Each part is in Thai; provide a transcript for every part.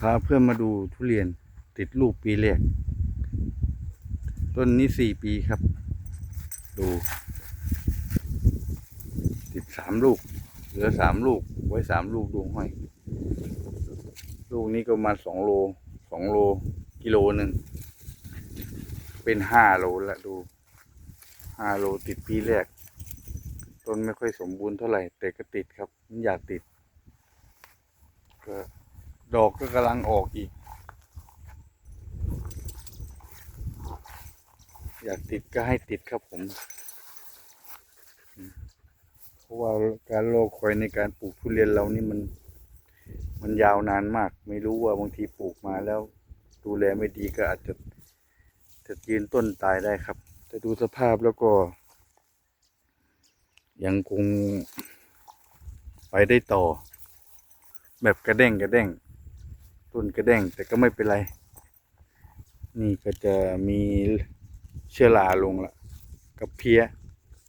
พาเพื่อนมาดูทุเรียนติดลูกปีแรก ต้นนี้สี่ปีครับ ดู ติดสามลูก เหลือสามลูก ไว้สามลูกดวงห้อย ลูกนี้ก็มาสองโลสองโลกิโลหนึ่ง เป็นห้าโลแล้วดูห้าโลติดปีแรก ต้นไม่ค่อยสมบูรณ์เท่าไหร่ แต่ก็ติดครับมันอยากติด ก็ ดอกก็กำลังออกอีก อยากติดก็ให้ติดครับผม เพราะว่าการรอคอยในการปลูกทุเรียนเรานี่มัน มันยาวนานมาก ไม่รู้ว่าบางทีปลูกมาแล้ว ดูแลไม่ดีก็อาจจะจะยืนต้นตายได้ครับ แต่ดูสภาพแล้วก็ ยังคงไปได้ต่อ แบบกระเด้งกระเด้ง ต้นกระเด้งแต่ก็ไม่เป็นไร นี่ก็จะมีเชื้อราลงละกับเพี้ย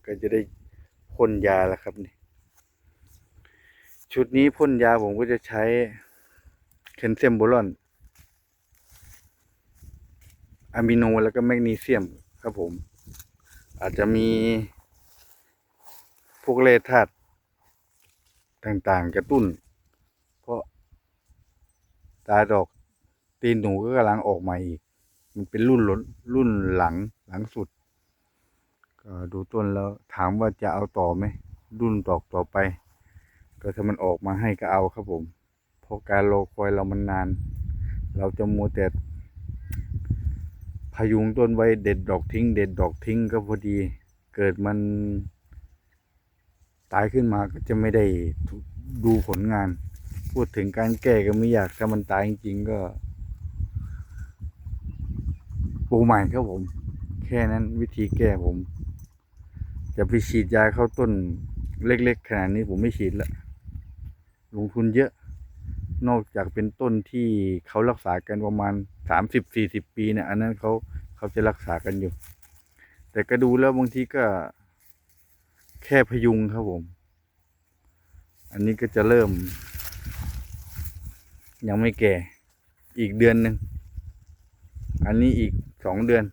ก็จะได้พ่นยาแล้วครับนี่ชุดนี้พ่นยาผมก็จะใช้แคลเซียมโบรอนอะมิโนแล้วก็แมกนีเซียมครับผม อาจจะมี พวกเลธาตุต่างๆ กระตุ้น ตาดอกตีนหนูก็กำลังออกมาอีก มันเป็นรุ่นหลนรุ่นหลังหลังสุดก็ดูต้นแล้วถามว่าจะเอาต่อไหมรุ่นดอกต่อไป ก็ถ้ามันออกมาให้ก็เอาครับผมเพราะการรอคอยเรามันนาน เราจะมัวแต่พยุงต้นไว้เด็ดดอกทิ้ง เด็ดดอกทิ้งก็พอดี เกิดมันตายขึ้นมาก็จะไม่ได้ดูผลงาน พูดถึงการแก้ก็ไม่อยากถ้ามันตายจริงๆก็ ปูใหม่ครับผม แค่นั้นวิธีแก้ผม จะไปฉีดยาเข้าต้นเล็กๆขนาดนี้ผมไม่ฉีดละลงทุนเยอะ นอกจากเป็นต้นที่เขารักษากันประมาณสามสิบสี่สิบปีเนี่ย อันนั้นเขาเขาจะรักษากันอยู่ แต่ก็ดูแล้วบางทีก็แค่พยุงครับผม อันนี้ก็จะเริ่ม ยังไม่แก่ อีกเดือนหนึ่ง อันนี้อีกสองเดือน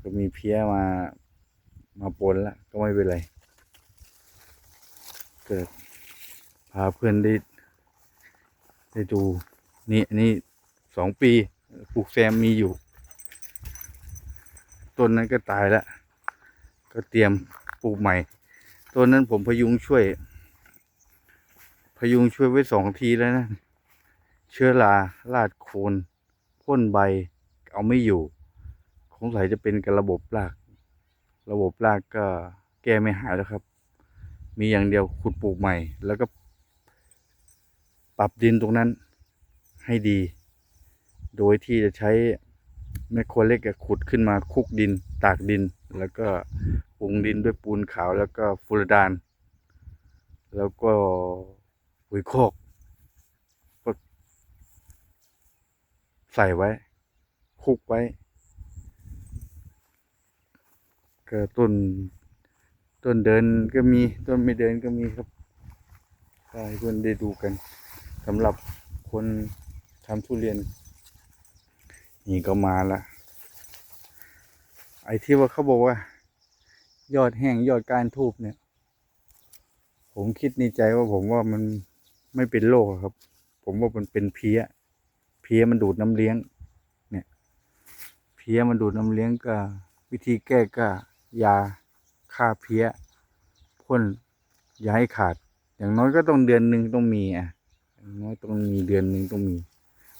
ก็มีเพี้ยมามาปนแล้วก็ไม่เป็นไรเกิดพาเพื่อนได้ได้ดูนี่อันนี้สองปีปลูกแซมมีอยู่ ต้นนั้นก็ตายแล้ว ก็เตรียมปลูกใหม่ ต้นนั้นผมพยุงช่วย พยุงช่วยไว้สองทีแล้วนะ เชื้อราลาดโคนพ่นใบเอาไม่อยู่สงสัยจะเป็นกับระบบราก ระบบรากก็แก้ไม่หายแล้วครับ มีอย่างเดียวขุดปลูกใหม่ แล้วก็ ปรับดินตรงนั้นให้ดี โดยที่จะใช้แมคโครเล็กขุดขึ้นมาคุกดิน ตากดิน แล้วก็ปรุงดินด้วยปูนขาวแล้วก็ฟูรดาน แล้วก็ ปุ๋ยโคอกก็ใส่ไว้ คุกไว้ก็ต้นต้นเดินก็มีต้นไม่เดินก็มีครับให้เพื่อนได้ดูกันสำหรับคนทำทุเรียน นี่ก็มาละไอ้ที่ว่าเขาบอกว่า ยอดแห้งยอดการทูบเนี่ย ผมคิดในใจว่าผมว่ามัน ไม่เป็นโรคครับ ผมว่ามันเป็นเพี้ย เพี้ยมันดูดน้ำเลี้ยง เนี่ย เพี้ยมันดูดน้ำเลี้ยงก็ วิธีแก้ก็ยาฆ่าเพี้ยพ่นอย่าให้ขาด อย่างน้อยก็ต้องเดือนหนึ่งต้องมีอะอย่างน้อยต้องมีเดือนหนึ่งต้องมี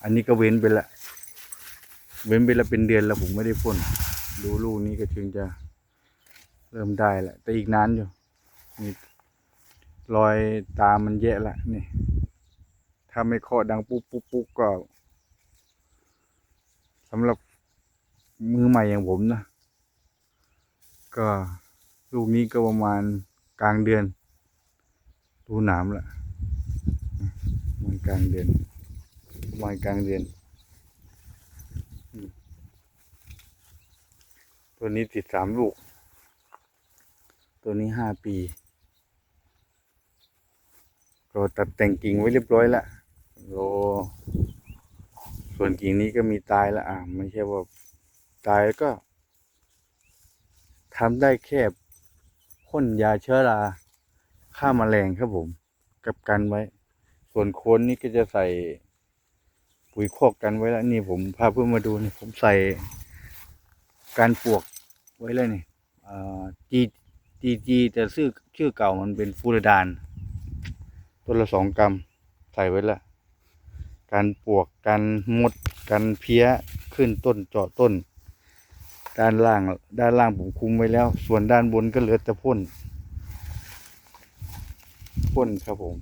อันนี้ก็เว้นไปละ เว้นไปละเป็นเดือนแล้วผมไม่ได้พ่นดูลูกนี้ก็ถึงจะเริ่มได้แหละแต่อีกนานอยู่นี่รอยตามันแย่ละนี่ ถ้าไม่เคาะดังปุ๊บปุ๊บปุ๊บก็สำหรับมือใหม่อย่างผมนะ ก็ลูกนี้ก็ประมาณกลางเดือนดูหนามละมันกลางเดือนประมาณกลางเดือน ตัวนี้ติดสามลูก ตัวนี้ห้าปี ก็ตัดแต่งกิ่งไว้เรียบร้อยละ โลส่วนกิ่งนี้ก็มีตายละอะไม่ใช่ว่าตายก็ทำได้แค่พ่นยาเชื้อราฆ่าแมลงครับผม กับกันไว้ ส่วนโคนนี่ก็จะใส่ ปุ๋ยคอกกันไว้แล้ว นี่ผมพาเพื่อนมาดูนี่ผมใส่การปลวกไว้เลยนี่จีจีจีแต่ชื่อชื่อเก่ามันเป็นฟูรดานต้นละสองกรัมใส่ไว้ละ การปลวกการมดการเพี้ยขึ้นต้นเจาะต้น ด้านล่างด้านล่างผมคุมไว้แล้ว ส่วนด้านบนก็เหลือแต่พ่นพ่นครับผม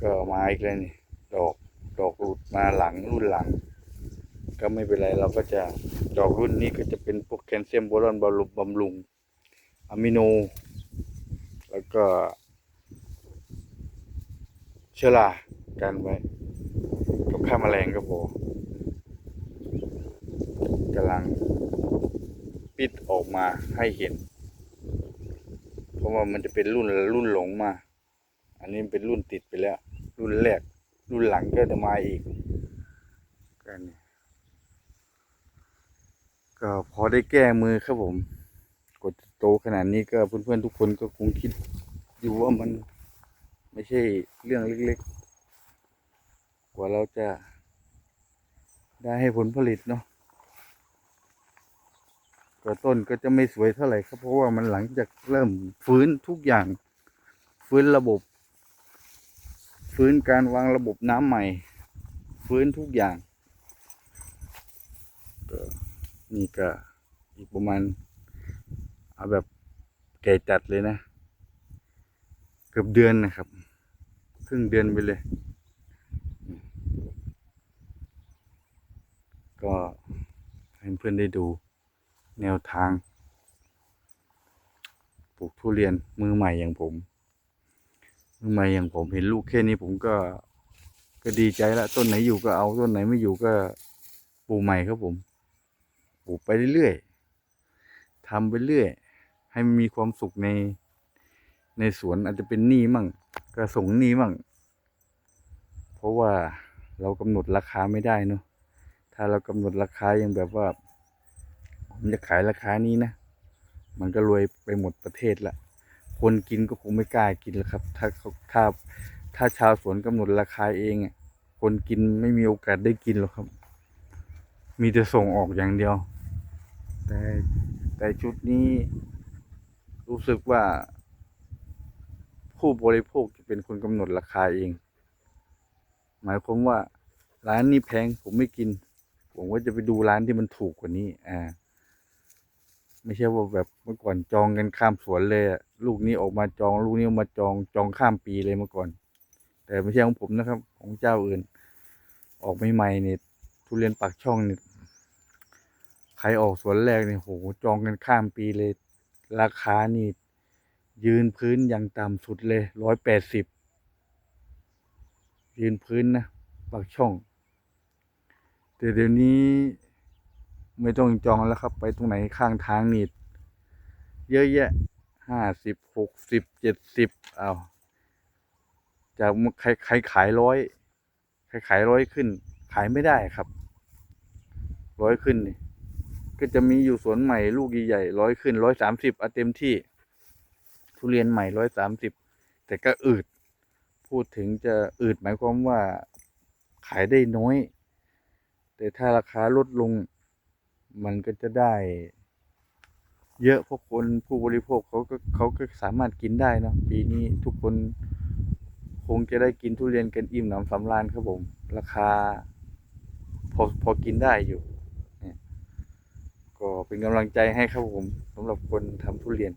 ก็มาอีกแล้วนี่ดอกดอกหลุดมาหลังรุ่นหลัง ก็ไม่เป็นไรเราก็จะดอกรุ่นนี้ก็จะเป็นพวกแคลเซียมโบรอนบำรุงบำรุงอะมิโน แล้วก็เชื้อรา กันไว้กับฆ่าแมลงก็พอกำลัง ปิดออกมาให้เห็น เพราะว่ามันจะเป็นรุ่นรุ่นหลงมา อันนี้เป็นรุ่นติดไปแล้ว รุ่นแรก รุ่นหลังก็จะมาอีกกันก็พอได้แก้มือครับผม กดโตขนาดนี้ก็เพื่อนๆทุกคนก็คงคิดอยู่ว่ามันไม่ใช่เรื่องเล็กๆ กว่าเราจะได้ให้ผลผลิตเนาะก็ต้นก็จะไม่สวยเท่าไหร่ครับเพราะว่ามันหลังจากเริ่มฟื้นทุกอย่าง ฟื้นระบบ ฟื้นการวางระบบน้ำใหม่ ฟื้นทุกอย่างก็นี่ก็อีกประมาณเอาแบบแก่จัดเลยนะ เกือบเดือนนะครับ ครึ่งเดือนไปเลย ก็ให้เพื่อนได้ดูแนวทาง ปลูกทุเรียนมือใหม่อย่างผม มือใหม่อย่างผมเห็นลูกแค่นี้ผมก็ก็ดีใจละต้นไหนอยู่ก็เอาต้นไหนไม่อยู่ก็ปลูกใหม่ครับผมปลูกไปเรื่อยๆทำไปเรื่อย ให้มันมีความสุขในในสวนอาจจะเป็นหนี้มั่งก็ส่งหนี้มั่ง เพราะว่าเรากำหนดราคาไม่ได้เนอะ ถ้าเรากำหนดราคายังแบบว่า ผมจะขายราคานี้นะ มันก็รวยไปหมดประเทศละคนกินก็คงไม่กล้ากินแล้วครับ ถ้าเขาถ้าถ้าชาวสวนกำหนดราคาเองคนกินไม่มีโอกาสได้กินหรอกครับ มีแต่ส่งออกอย่างเดียว แต่แต่ชุดนี้รู้สึกว่าผู้บริโภคจะเป็นคนกำหนดราคาเอง หมายความว่าร้านนี้แพงผมไม่กิน ผมก็จะไปดูร้านที่มันถูกกว่านี้ อ่า ไม่ใช่ว่าแบบเมื่อก่อนจองกันข้ามสวนเลยอะลูกนี้ออกมาจอง ลูกนี้ออกมาจองจองข้ามปีเลยเมื่อก่อน แต่ไม่ใช่ของผมนะครับ ของเจ้าอื่น ออกใหม่ๆเนี่ยทุเรียนปากช่องเนี่ยใครออกสวนแรกเนี่ยโหจองกันข้ามปีเลย ราคานี่ยืนพื้นอย่างต่ำสุดเลยร้อยแปดสิบยืนพื้นนะปากช่อง แต่เดี๋ยวนี้ไม่ต้องจองแล้วครับ ไปตรงไหนข้างทางนี่เยอะแยะห้าสิบหกสิบเจ็ดสิบเอาจากใครใครขายร้อยใครขายร้อยขึ้น ขายไม่ได้ครับ ร้อยขึ้นนี่ก็จะมีอยู่สวนใหม่ลูกใหญ่ๆร้อยขึ้นร้อยสามสิบเอาเต็มที่ ทุเรียนใหม่ร้อยสามสิบแต่ก็อืด พูดถึงจะอืดหมายความว่าขายได้น้อย แต่ถ้าราคาลดลง มันก็จะได้ เยอะเพราะคนผู้บริโภคเขาก็เขาก็สามารถกินได้นะปีนี้ทุกคนคงจะได้กินทุเรียนกันอิ่มหนำสำราญครับผม ราคา พอพอกินได้อยู่นี่ก็เป็นกำลังใจให้ครับผมสำหรับคนทำทุเรียน